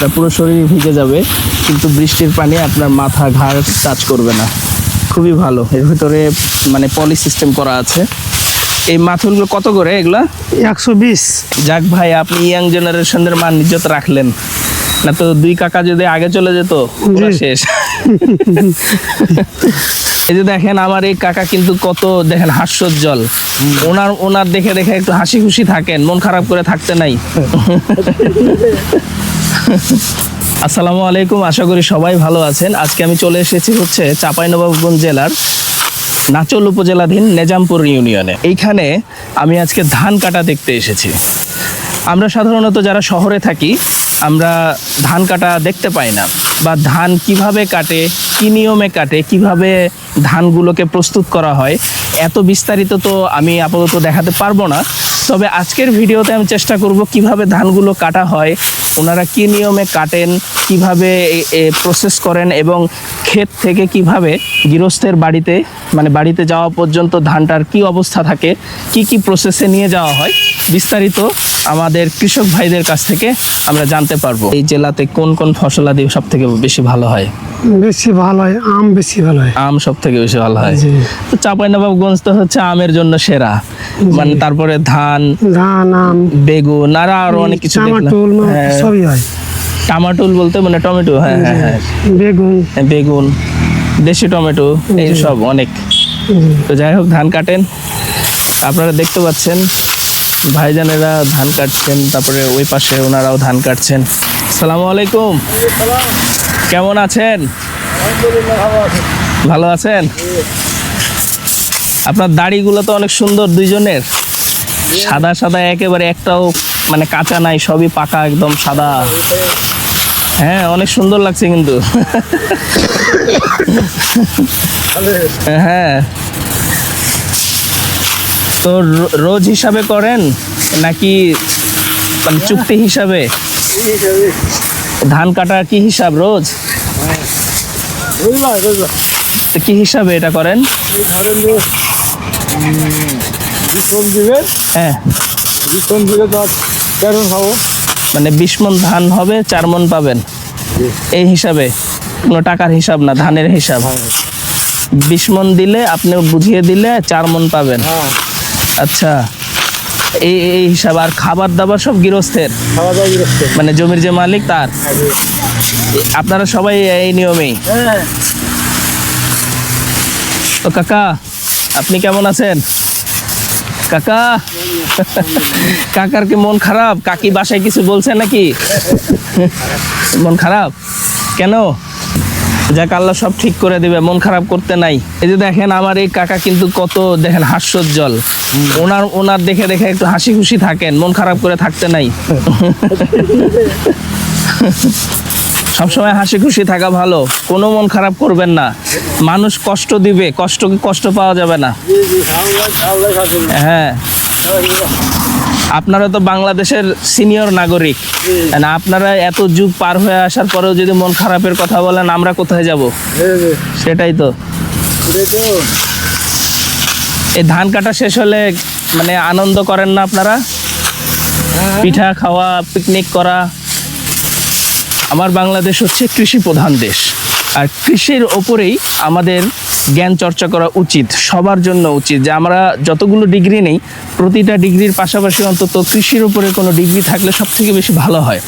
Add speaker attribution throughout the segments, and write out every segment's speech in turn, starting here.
Speaker 1: আপনার পুরো শরীর ভিজে যাবে কিন্তু বৃষ্টির পানি আপনার মাথা ঘাড় টাচ করবে না। খুবই ভালো। এর ভিতরে মানে পলি সিস্টেম করা আছে। এই মাথুলগুলো কত করে এগুলা?
Speaker 2: একশো বিশ।
Speaker 1: যাক ভাই আপনি ইয়াং জেনারেশনের মান ইজ্জত রাখলেন। না তো দুই কাকা যদি আগে চলে যেত শেষ। এই যে দেখেন আমার এই কাকা কিন্তু কত দেখেন হাস্যোজ্জ্বল। ওনার ওনার দেখে দেখে একটু হাসি খুশি থাকেন, মন খারাপ করে থাকতে নাই। আসসালামু আলাইকুম, আশা করি সবাই ভালো আছেন। আজকে আমি চলে এসেছি হচ্ছে চাঁপাইনবাবগঞ্জ জেলার নাচল উপজেলাধীন নেজামপুর ইউনিয়নে। এইখানে আমি আজকে ধান কাটা দেখতে এসেছি। আমরা সাধারণত যারা শহরে থাকি, আমরা ধান কাটা দেখতে পাই না। বা ধান কীভাবে কাটে, কি নিয়মে কাটে, কীভাবে ধানগুলোকে প্রস্তুত করা হয়, এত বিস্তারিত তো আমি আপাতত দেখাতে পারব না। তবে আজকের ভিডিওতে আমি চেষ্টা করব কীভাবে ধানগুলো কাটা হয়, ওনারা কি নিয়মে কাটেন, কীভাবে প্রসেস করেন এবং ক্ষেত থেকে কীভাবে গৃহস্থের বাড়িতে মানে বাড়িতে যাওয়া পর্যন্ত ধানটার কি অবস্থা থাকে, কি কি প্রসেসে নিয়ে যাওয়া হয় বিস্তারিত আমাদের কৃষক ভাইদের কাছ থেকে আমরা জানতে পারব। এই জেলাতে কোন কোন ফসলাদি সব থেকে বেশি ভালো হয়?
Speaker 2: বেশি ভালো হয় আম বেশি ভালো হয়।
Speaker 1: আম সব থেকে বেশি ভালো হয়। তো চাঁপাইনবাবগঞ্জ তো হচ্ছে আমের জন্য সেরা। মানে তারপরে ধান
Speaker 2: ধান আম।
Speaker 1: বেগুন আর আরও অনেক কিছু হ্যাঁ,
Speaker 2: সবই হয়।
Speaker 1: টামাটুল বলতে মানে টমেটো হ্যাঁ হ্যাঁ হ্যাঁ।
Speaker 2: বেগুন।
Speaker 1: হ্যাঁ, বেগুন দেশি টমেটো এই সব অনেক। তো যাই হোক ধান কাটেন। আপনারা দেখতে পাচ্ছেন ভাইজানেরা ধান কাটছেন, তারপরে ওই পাশে ওনারাও ধান কাটছেন। সালামু আলাইকুম। কেমন আছেন? ভালো আছেন? আপনার দাড়িগুলো তো অনেক সুন্দর দুইজনের। সাদা সাদা, একেবারে একটাও মানে কাঁচা নাই, সবই পাকা, একদম সাদা। হ্যাঁ অনেক সুন্দর লাগছে কিন্তু। হ্যাঁ। তো রোজ হিসাবে করেন নাকি মানে চুক্তি হিসাবে? ধান কাটা কি হিসাব রোজ? তো কি হিসাবে এটা করেন? হ্যাঁ। মানে বিশ মন ধান হবে চার মন পাবেন। এই হিসাবে? কোনো টাকার হিসাব না ধানের হিসাব। বিশ মন দিলে আপনি বুঝিয়ে দিলে চার মন পাবেন।
Speaker 2: হ্যাঁ।
Speaker 1: আচ্ছা এই এই হিসাব আর খাবার দাবার সব গৃহস্থের?
Speaker 2: খাওয়া দাওয়া বিরক্ত
Speaker 1: মানে জমির যে মালিক তার? আপনারা সবাই এই নিয়মেই?
Speaker 2: হ্যাঁ।
Speaker 1: তো কাকা আপনি কেমন আছেন? কাকা কাকার কি মন খারাপ? কাকি বাসায় কিছু বলছে নাকি? মন খারাপ? কেন? যাক, আল্লাহ সব ঠিক করে দিবে, মন খারাপ করতে নাই। এই যে দেখেন, আমার এই কাকা কিন্তু কত, দেখেন, হাস্যোজ্জ্বল। ওনার ওনার দেখে দেখে একটু হাসি খুশি থাকেন, মন খারাপ করে থাকতে নাই। সবসময় হাসি খুশি থাকা ভালো, কোনো মন খারাপ করবেন না। মানুষ কষ্ট দিবে, কষ্ট কষ্ট পাওয়া যাবে না। হ্যাঁ। আপনারা তো বাংলাদেশের সিনিয়র নাগরিক। আপনারা এত যুগ পার হয়ে আসার পরেও যদি মন খারাপের কথা বলেন, আমরা কোথায় যাব? সেটাই তো। এই ধান কাটা শেষ হলে মানে আনন্দ করেন না আপনারা? পিঠা খাওয়া পিকনিক করা। আমার বাংলাদেশ হচ্ছে কৃষি প্রধান দেশ। আর কৃষির ওপরেই আমাদের জ্ঞান চর্চা করা উচিত সবার জন্য উচিত। যে আমরা যতগুলো ডিগ্রি নেই প্রতিটা ডিগ্রির পাশাপাশি অন্তত কৃষির উপরে কোনো ডিগ্রি থাকলে সব থেকে বেশি ভালো হয়।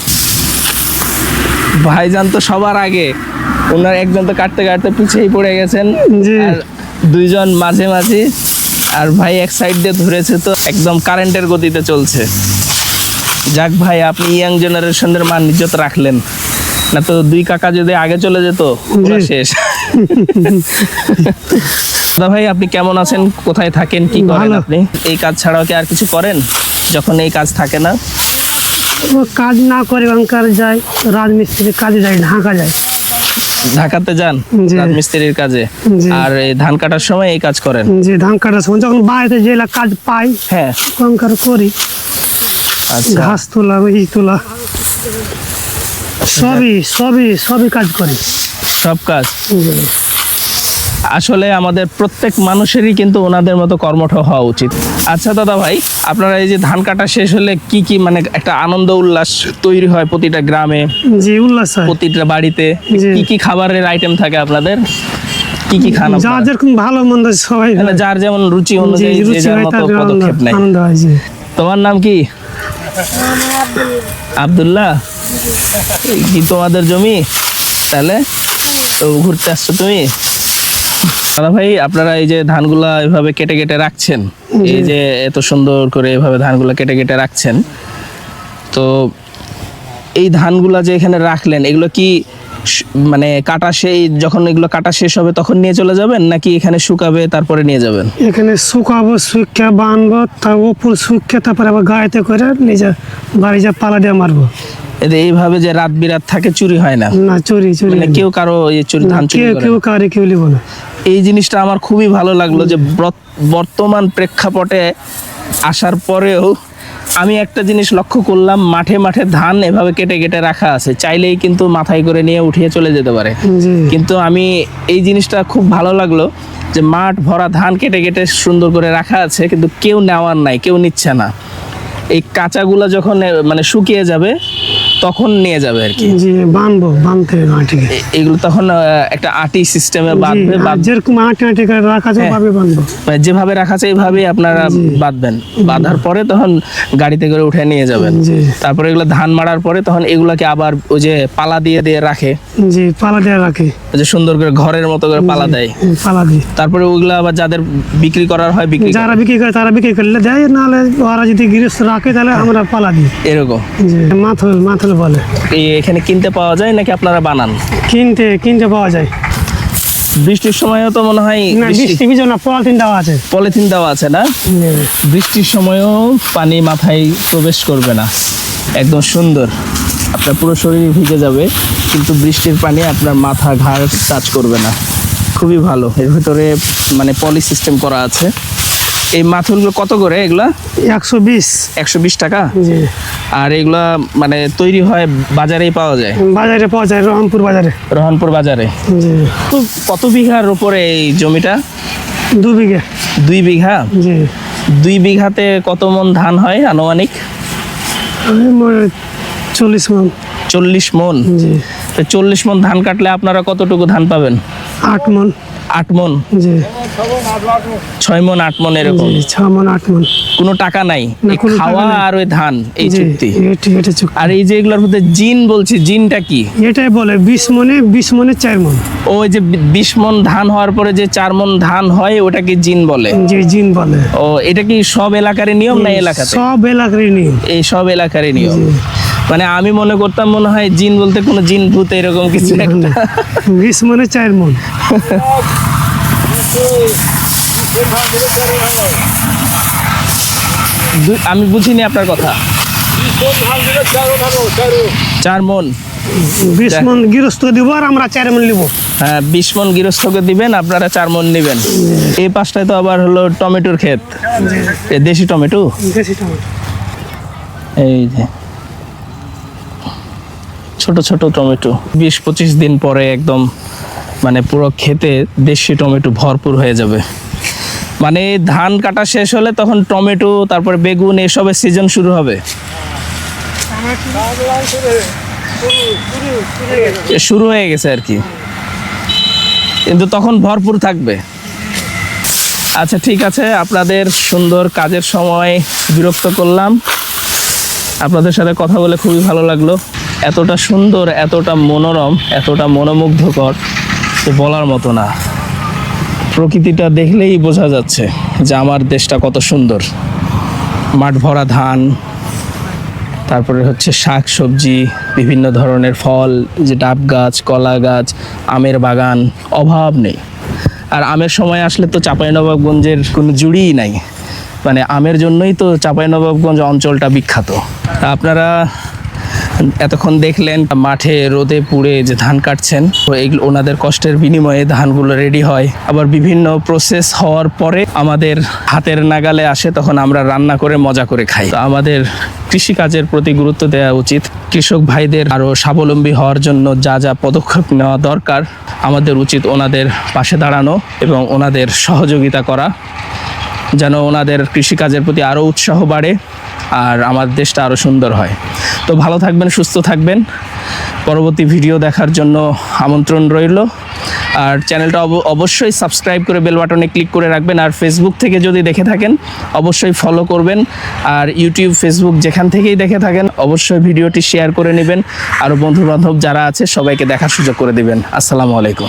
Speaker 1: ভাইজান তো সবার আগে ওনার একজন তো কাটতে কাটতে পিছিয়ে পড়ে গেছেন। দুইজন মাঝে মাঝে আর ভাই এক সাইড দিয়ে ধরেছে তো একদম কারেন্টের গতিতে চলছে। যাক ভাই আপনি ইয়াং জেনারেশনের মান নিজ্জত রাখলেন। না তো দুই কাকা যদি আগে চলে যেত
Speaker 2: জি।
Speaker 1: শেষ। দাদা ভাই আপনি কেমন আছেন? কোথায় থাকেন? কি করেন আপনি? এই কাজ ছাড়াও কি আর কিছু করেন? যখন এই কাজ থাকে না?
Speaker 2: কাজ না করে ওখানকার যায় রাজমিস্ত্রির কাজে যায় ঢাকা যায়।
Speaker 1: ঢাকাতে যান? রাজমিস্ত্রির কাজে? আর এই ধান কাটার সময় এই কাজ করেন?
Speaker 2: যে ধান কাটার সময় যখন বাইরে জেলা কাজ পাই
Speaker 1: হ্যাঁ।
Speaker 2: ওখানকার করি
Speaker 1: আচ্ছা।
Speaker 2: ঘাস তোলা ই তোলা। সবই সবই সবই কাজ করি।
Speaker 1: সব কাজ। আসলে আমাদের প্রত্যেক মানুষেরই কিন্তু ওনাদের মতো কর্মঠ হওয়া উচিত। আচ্ছা দাদা ভাই আপনারা এই যে ধান কাটা শেষ হলে কি কি মানে একটা আনন্দ উল্লাস তৈরি হয় প্রতিটা গ্রামে?
Speaker 2: জি উল্লাস হয়।
Speaker 1: প্রতিটা বাড়িতে? কি কি খাবারের আইটেম থাকে আপনাদের? কি কি খান
Speaker 2: যা? যেরকম ভালো মন্দ সবাই
Speaker 1: মানে যার যেমন রুচি অনুযায়ী যে যার মতো পদক্ষেপ নেয়।
Speaker 2: আনন্দ হয়
Speaker 1: তোমার নাম কি? আব্দুল্লাহ। কি তোমাদের জমি? তাহলে? তো ঘুরতে আসছো তুমি? দাদা ভাই আপনারা এই যে ধানগুলা এভাবে কেটে কেটে রাখছেন এই যে এত সুন্দর করে এভাবে ধানগুলা কেটে কেটে রাখছেন তো এই ধানগুলা যে এখানে রাখলেন এগুলো কি মানে কাটা সেই যখন এগুলো কাটা শেষ হবে তখন নিয়ে চলে যাবেন? নাকি এখানে শুকাবে তারপরে নিয়ে যাবেন?
Speaker 2: এখানে শুকাবো শুকিয়ে বানবো তার উপর শুকিয়ে তারপরে আবার গাড়িতে করে নিজে বাড়ি যা পালা দিয়ে মারবো।
Speaker 1: এতে এইভাবে যে রাত বিরাত থাকে চুরি হয় না?
Speaker 2: না চুরি চুরি
Speaker 1: মানে কেউ কারও এই চুরি ধান চুরি
Speaker 2: কেউ
Speaker 1: করে
Speaker 2: কেউ। কারে কেউ লিব না।
Speaker 1: এই জিনিসটা আমার খুবই ভালো লাগল যে ব্রত- বর্তমান প্রেক্ষাপটে আসার পরেও আমি একটা জিনিস লক্ষ্য করলাম মাঠে মাঠে ধান এভাবে কেটে কেটে রাখা আছে। চাইলেই কিন্তু মাথায় করে নিয়ে উঠিয়ে চলে যেতে পারে। কিন্তু আমি এই জিনিসটা খুব ভালো লাগল যে মাঠ ভরা ধান কেটে কেটে সুন্দর করে রাখা আছে কিন্তু কেউ নেওয়ার নাই কেউ নিচ্ছে না। এই কাঁচাগুলো যখন মানে শুকিয়ে যাবে তখন নিয়ে যাবে আর কি।
Speaker 2: জি বানবো বানতে মাটিকে।
Speaker 1: এগুলো তখন একটা আটি সিস্টেমে বাঁধবে
Speaker 2: যেরকম আটে আটে করে রাখা আছে
Speaker 1: হ্যাঁ।
Speaker 2: ভাবে বানবো।
Speaker 1: মানে যেভাবে রাখা আছে এইভাবেই আপনারা বাঁধবেন। বাঁধার পরে তখন গাড়িতে করে উঠে নিয়ে যাবেন। তারপরে এগুলো ধান মারার পরে তখন এগুলাকে আবার ওই যে পালা দিয়ে দিয়ে রাখে।
Speaker 2: জি পালা দিয়ে রাখে।
Speaker 1: ওই যে সুন্দর করে ঘরের মতো করে পালা দেয়।
Speaker 2: পালা দিয়ে।
Speaker 1: তারপরে ওগুলো আবার যাদের বিক্রি করার হয় বিক্রি করে।
Speaker 2: যারা বিক্রি করে তারা বিক্রি করলে দেয় নাহলে ওরা যদি গৃহস্থ রাখে তাহলে আমরা পালা দিই।
Speaker 1: এরকম।
Speaker 2: জি মাথল মাথল বলে।
Speaker 1: এখানে কিনতে পাওয়া যায় নাকি আপনারা বানান?
Speaker 2: কিনতে কিনতে পাওয়া যায়।
Speaker 1: বৃষ্টির সময়ও তো মনে হয়
Speaker 2: বৃষ্টি ভিজে না পলিথিন দেওয়া আছে।
Speaker 1: পলিথিন দেওয়া আছে না? বৃষ্টির সময়ও পানি মাথায় প্রবেশ করবে না। একদম সুন্দর। আপনার পুরো শরীর ভিজে যাবে কিন্তু বৃষ্টির পানি আপনার মাথা ঘাড় টাচ করবে না। খুবই ভালো। এর ভিতরে মানে পলি সিস্টেম করা আছে। এই মাথুরগুলো কত করে এগুলা?
Speaker 2: একশো বিশ।
Speaker 1: একশো বিশ টাকা? আর এগুলা মানে তৈরি হয় বাজারেই পাওয়া যায়?
Speaker 2: বাজারে পাওয়া যায় রহনপুর বাজারে।
Speaker 1: রহনপুর বাজারে? তো কত বিঘার উপরে এই জমিটা?
Speaker 2: দু বিঘে।
Speaker 1: দুই বিঘা? দুই বিঘাতে কত মন ধান হয় আনুমানিক?
Speaker 2: চল্লিশ মন।
Speaker 1: চল্লিশ মন? চল্লিশ মন ধান কাটলে আপনারা কতটুকু ধান পাবেন?
Speaker 2: আট মন।
Speaker 1: আট মন?
Speaker 2: জি।
Speaker 1: ছয় মন আট মন এরকম।
Speaker 2: জি ছ মন আট মন।
Speaker 1: কোনো টাকা নাই খাওয়া আর ওই ধান এই চুক্তি। আর এই যে এগুলোর মধ্যে জিন বলছি জিনটা কি?
Speaker 2: এটাই বলে বিশ মনে বিশ মনে চার মন।
Speaker 1: ওই যে বিশ মন ধান হওয়ার পরে যে চার মন ধান হয় ওটাকে জিন বলে।
Speaker 2: জি জিন বলে।
Speaker 1: ও এটা কি সব এলাকারই নিয়ম না এলাকাতে?
Speaker 2: সব এলাকারই নিয়ম।
Speaker 1: এই সব এলাকারই নিয়ম। মানে আমি মনে করতাম মনে হয় জিন বলতে কোনো জিন ভূত এরকম কিছু একটা।
Speaker 2: বিশ মনে চার মন।
Speaker 1: আমি বুঝিনি আপনার কথা। চার মন।
Speaker 2: বিশ মন গৃহস্থ দিব আর আমরা চার মন নিব।
Speaker 1: হ্যাঁ বিশ মন গৃহস্থকে দিবেন আপনারা চার মন নেবেন। এই পাশটায় তো আবার হলো টমেটোর ক্ষেত। দেশি টমেটো?
Speaker 2: দেশি টমেটো।
Speaker 1: এই যে। ছোট ছোট টমেটো। বিশ পঁচিশ দিন পরে একদম মানে পুরো খেতে দেশি টমেটো ভরপুর হয়ে যাবে। মানে ধান কাটা শেষ হলে তখন টমেটো, তারপরে বেগুন এসবের সিজন শুরু হবে। শুরু হয়ে গেছে আর কি। কিন্তু তখন ভরপুর থাকবে। আচ্ছা ঠিক আছে, আপনাদের সুন্দর কাজের সময় বিরক্ত করলাম। আপনাদের সাথে কথা বলে খুবই ভালো লাগল। এতটা সুন্দর, এতটা মনোরম, এতটা মনোমুগ্ধকর। বলার মতো না। প্রকৃতিটা দেখলেই বোঝা যাচ্ছে যে আমার দেশটা কত সুন্দর। মাঠ ভরা ধান, তারপরে হচ্ছে শাক সবজি, বিভিন্ন ধরনের ফল যে ডাব গাছ, কলা গাছ, আমের বাগান, অভাব নেই। আর আমের সময় আসলে তো চাঁপাইনবাবগঞ্জের কোনো জুড়িই নাই। মানে আমের জন্যই তো চাঁপাইনবাবগঞ্জ অঞ্চলটা বিখ্যাত। তা আপনারা এতক্ষণ দেখলেন, মাঠে, রোদে পুড়ে যে ধান কাটছেন, তো এইগুলো ওনাদের কষ্টের বিনিময়ে ধানগুলো রেডি হয়। আবার বিভিন্ন প্রসেস হওয়ার পরে আমাদের হাতের নাগালে আসে, তখন আমরা রান্না করে, মজা করে খাই। তো আমাদের কৃষিকাজের প্রতি গুরুত্ব দেওয়া উচিত। কৃষক ভাইদের আরও স্বাবলম্বী হওয়ার জন্য যা যা পদক্ষেপ নেওয়া দরকার, আমাদের উচিত ওনাদের পাশে দাঁড়ানো এবং ওনাদের সহযোগিতা করা, যেন ওনাদের কৃষিকাজের প্রতি আরও উৎসাহ বাড়ে আর আমার দেশটা আরও সুন্দর হয়। তো ভালো থাকবেন, সুস্থ থাকবেন। পরবর্তী ভিডিও দেখার জন্য আমন্ত্রণ রইল। আর চ্যানেলটা অব- অবশ্যই সাবস্ক্রাইব করে বেল বাটনে ক্লিক করে রাখবেন। আর ফেসবুক থেকে যদি দেখে থাকেন, অবশ্যই ফলো করবেন। আর ইউটিউব ফেসবুক যেখান থেকেই দেখে থাকেন, অবশ্যই ভিডিওটি শেয়ার করে নেবেন। আরও বন্ধু বান্ধব যারা আছে, সবাইকে দেখার সুযোগ করে দেবেন। আসসালামু আলাইকুম।